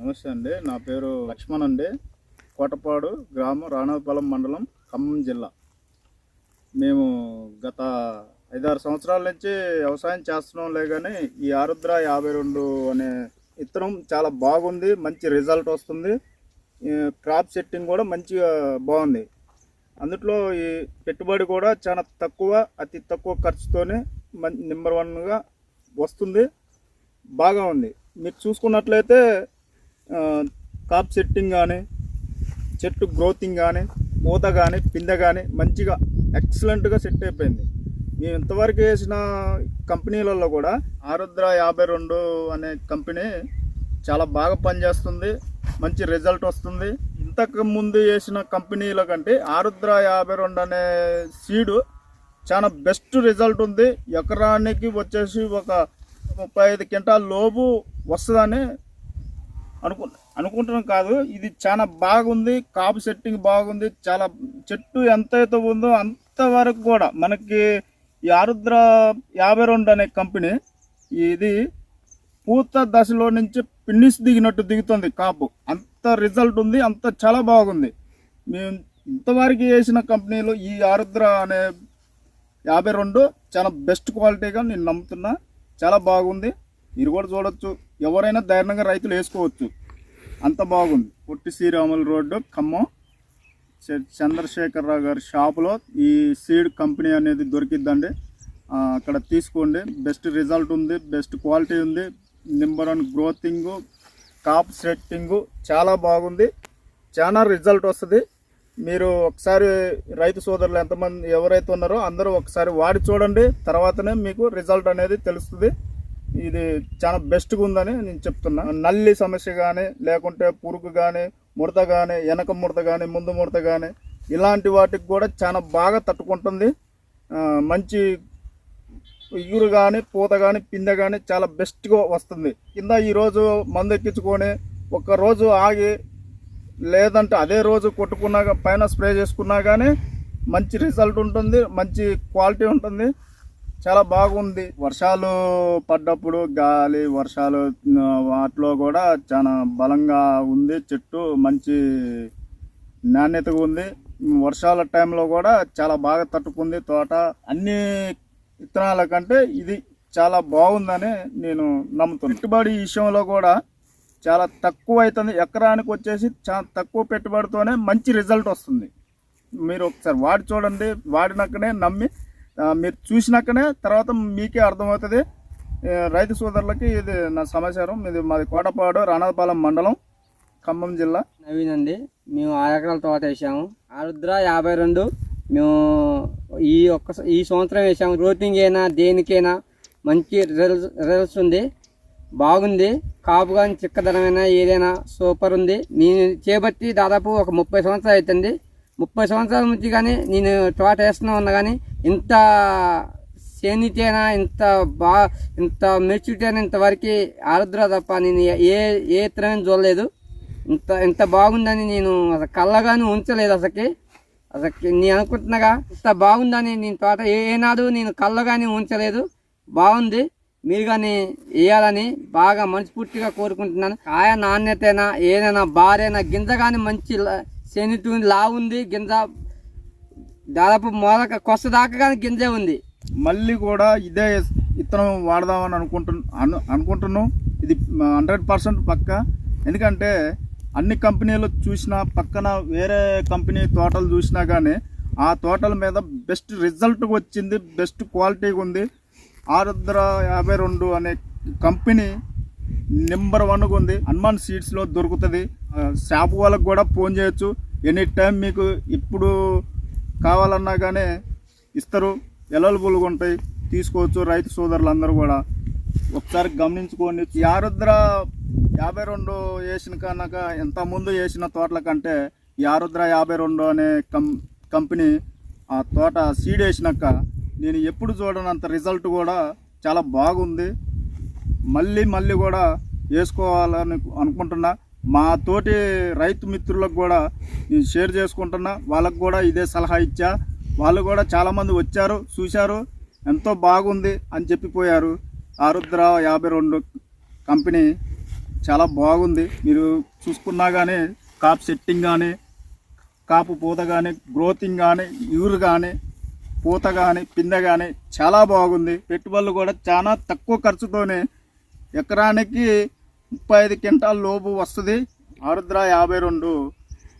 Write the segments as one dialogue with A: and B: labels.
A: నమస్తే అండి. నా పేరు లక్ష్మణ్ అండి. కోటపాడు గ్రామం రాణాపాలెం మండలం ఖమ్మం జిల్లా. మేము గత ఐదారు సంవత్సరాల నుంచి వ్యవసాయం చేస్తున్నాంలే కానీ ఈ ఆరుద్ర యాభై రెండు అనే విత్తనం చాలా బాగుంది మంచి రిజల్ట్ వస్తుంది. క్రాప్ సెట్టింగ్ కూడా మంచిగా బాగుంది. అందులో ఈ పెట్టుబడి కూడా చాలా తక్కువ అతి తక్కువ ఖర్చుతోనే మం నెంబర్ వన్గా వస్తుంది. బాగా ఉంది. మీరు చూసుకున్నట్లయితే కాప్ సెట్టింగ్ కానీ చెట్టు గ్రోతింగ్ కానీ పూత కానీ పిందె కానీ మంచిగా ఎక్సలెంట్గా సెట్ అయిపోయింది. మేము ఇంతవరకు వేసిన కంపెనీలలో కూడా ఆరుద్ర యాభై రెండు అనే కంపెనీ చాలా బాగా పనిచేస్తుంది మంచి రిజల్ట్ వస్తుంది. ఇంతకు ముందు వేసిన కంపెనీల కంటే ఆరుద్ర యాభై రెండు అనే సీడు చాలా బెస్ట్ రిజల్ట్ ఉంది. ఎకరానికి వచ్చేసి ఒక ముప్పై ఐదు క్వింటాల లోపు వస్తుందని అనుకు అనుకుంటున్నాం కాదు. ఇది చాలా బాగుంది. కాపు సెట్టింగ్ బాగుంది. చాలా చెట్టు ఎంతైతే ఉందో అంతవరకు కూడా మనకి ఈ ఆరుద్ర యాభై రెండు అనే కంపెనీ ఇది పూత దశలో నుంచి పిన్నిస్ దిగినట్టు దిగుతుంది కాపు. అంత రిజల్ట్ ఉంది. అంత చాలా బాగుంది. మేము ఇంతవరకు వేసిన కంపెనీలో ఈ ఆరుద్ర అనే యాభై రెండు చాలా బెస్ట్ క్వాలిటీగా నేను నమ్ముతున్నా. చాలా బాగుంది. మీరు కూడా చూడొచ్చు. ఎవరైనా ధైర్యంగా రైతులు వేసుకోవచ్చు. అంత బాగుంది. పొట్టి శ్రీరాములు రోడ్డు ఖమ్మం. చంద్రశేఖరరావు గారి షాపులో ఈ సీడ్ కంపెనీ అనేది దొరికిద్దండి. అక్కడ తీసుకోండి. బెస్ట్ రిజల్ట్ ఉంది బెస్ట్ క్వాలిటీ ఉంది. నెంబర్ వన్ గ్రోతింగ్ కాప్ సెట్టింగు చాలా బాగుంది. చాలా రిజల్ట్ వస్తుంది. మీరు ఒకసారి రైతు సోదరులు ఎంతమంది ఎవరైతే ఉన్నారో అందరూ ఒకసారి వాడి చూడండి. తర్వాతనే మీకు రిజల్ట్ అనేది తెలుస్తుంది. ఇది చాలా బెస్ట్గా ఉందని నేను చెప్తున్నా. నల్లి సమస్య కానీ లేకుంటే పురుగు కానీ ముడత కానీ వెనక ముడత కానీ ముందు ముడత కానీ ఇలాంటి వాటికి కూడా చాలా బాగా తట్టుకుంటుంది. మంచి ఇగురు కానీ పూత కానీ పిందె కానీ చాలా బెస్ట్గా వస్తుంది. కింద ఈరోజు మందు ఎక్కించుకొని ఒక రోజు ఆగి లేదంటే అదే రోజు కొట్టుకున్నా పైన స్ప్రే చేసుకున్నా కానీ మంచి రిజల్ట్ ఉంటుంది మంచి క్వాలిటీ ఉంటుంది. చాలా బాగుంది. వర్షాలు పడ్డప్పుడు గాలి వర్షాలు వాటిలో కూడా చాలా బలంగా ఉంది. చెట్టు మంచి నాణ్యతగా ఉంది. వర్షాల టైంలో కూడా చాలా బాగా తట్టుకుంది తోట. అన్ని విత్తనాల కంటే ఇది చాలా బాగుందని నేను నమ్ముతున్నాను పెట్టుబడి విషయంలో కూడా చాలా తక్కువ అవుతుంది. ఎకరానికి వచ్చేసి చాలా తక్కువ పెట్టుబడితోనే మంచి రిజల్ట్ వస్తుంది. మీరు ఒకసారి వాడి చూడండి. వాడినాకనే నమ్మి మీరు చూసినాకనే తర్వాత మీకే అర్థమవుతుంది. రైతు సోదరులకి ఇది నా సమాచారం. ఇది మాది కోటపాడు రాణాపాలెం మండలం ఖమ్మం జిల్లా.
B: నవీన్ అండి మేము ఆరు ఎకరాల తోట వేసాము ఆరుద్ర యాభై రెండు మేము ఈ ఒక్క ఈ సంవత్సరం వేసాము గ్రోతింగ్ అయినా దేనికైనా మంచి రిజల్ట్స్ రిజల్ట్స్ ఉంది. బాగుంది. కాపు కానీ చిక్కదనమైనా ఏదైనా సూపర్ ఉంది. నేను చేపట్టి దాదాపు ఒక ముప్పై సంవత్సరాలు అవుతుంది. ముప్పై సంవత్సరాల నుంచి కానీ నేను తోట వేస్తున్నా ఉన్నా కానీ ఇంత సేనిటీ అయినా ఇంత బా ఇంత మెచ్యూరిటీ అయినా ఇంతవరకు ఆరుద్ర తప్ప నేను ఏ ఏ ఇతరమైన చూడలేదు. ఇంత ఇంత బాగుందని నేను అసలు కళ్ళగానే ఉంచలేదు అసలుకి. అసలు నేను అనుకుంటున్నాగా ఇంత బాగుందని నేను తోట ఏ ఏనాడు నేను కళ్ళగాని ఉంచలేదు. బాగుంది. మీరు కానీ వేయాలని బాగా మనస్ఫూర్తిగా కోరుకుంటున్నాను. కాయ నాణ్యతైనా ఏదైనా బారైనా గింజ కానీ మంచి శనితు లా ఉంది గింజ దాదాపు మొదక కొస్త దాకా కానీ గింజే ఉంది.
A: మళ్ళీ కూడా ఇదే విత్తనం వాడదామని అనుకుంటున్నాను అను అనుకుంటున్నాం. ఇది హండ్రెడ్ పర్సెంట్ పక్క. ఎందుకంటే అన్ని కంపెనీలు చూసినా పక్కన వేరే కంపెనీ తోటలు చూసినా కానీ ఆ తోటల మీద బెస్ట్ రిజల్ట్ వచ్చింది బెస్ట్ క్వాలిటీగా ఉంది. ఆరుద్ర యాభై రెండు అనే కంపెనీ నెంబర్ వన్గా ఉంది. హనుమాన్ సీడ్స్లో దొరుకుతుంది. షాప్ వాళ్ళకు కూడా ఫోన్ చేయొచ్చు. ఎనీ టైం మీకు ఇప్పుడు కావాలన్నా కానీ ఇస్తారు. అవైలబుల్గా ఉంటాయి. తీసుకోవచ్చు రైతు సోదరులందరూ కూడా. ఒకసారి గమనించుకోండి. యారుద్ర యాభై రెండు వేసిన కనుక ఎంత ముందు వేసిన తోటల కంటే యారుద్ర యాభై రెండు అనే కం కంపెనీ ఆ తోట సీడ్ వేసినాక నేను ఎప్పుడు చూడనంత రిజల్ట్ కూడా చాలా బాగుంది. మళ్ళీ మళ్ళీ కూడా వేసుకోవాలని అనుకుంటున్నా. మా తోటి రైతు మిత్రులకు కూడా నేను షేర్ చేసుకుంటున్నా. వాళ్ళకు కూడా ఇదే సలహా ఇచ్చా. వాళ్ళు కూడా చాలామంది వచ్చారు చూశారు. ఎంతో బాగుంది అని చెప్పిపోయారు. ఆరుద్ర యాభై రెండు కంపెనీ చాలా బాగుంది. మీరు చూసుకున్నా కానీ కాప్ సెట్టింగ్ కానీ కాపు పూత కానీ గ్రోతింగ్ కానీ యూర్ కానీ పూత కానీ పిందె కానీ చాలా బాగుంది. పెట్టుబడులు కూడా చాలా తక్కువ ఖర్చుతోనే ఎకరానికి ముప్పై ఐదు క్వింటాల్ లోపు వస్తుంది. ఆరుద్ర యాభై రెండు.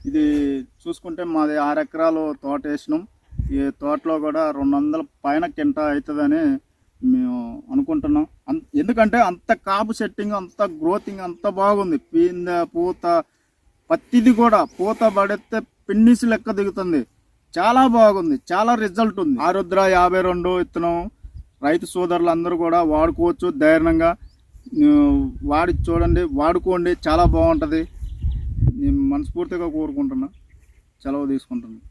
A: ఇది చూసుకుంటే మాది ఆరు ఎకరాలు తోట వేసినాం. ఈ తోటలో కూడా రెండు వందల పైన కింట అవుతుందని మేము అనుకుంటున్నాం. అన్- ఎందుకంటే అంత కాపు సెట్టింగ్ అంత గ్రోతింగ్ అంత బాగుంది. పింద పూత పత్తిది కూడా పూత పడితే పిన్నిసి లెక్క దిగుతుంది. చాలా బాగుంది. చాలా రిజల్ట్ ఉంది. ఆరుద్ర యాభై రెండు విత్తనం రైతు సోదరులు అందరూ కూడా వాడుకోవచ్చు ధైర్యంగా. వాడి చూడండి వాడుకోండి చాలా బాగుంటుంది. నేను మనస్ఫూర్తిగా కోరుకుంటున్నా. సెలవు తీసుకుంటున్నాను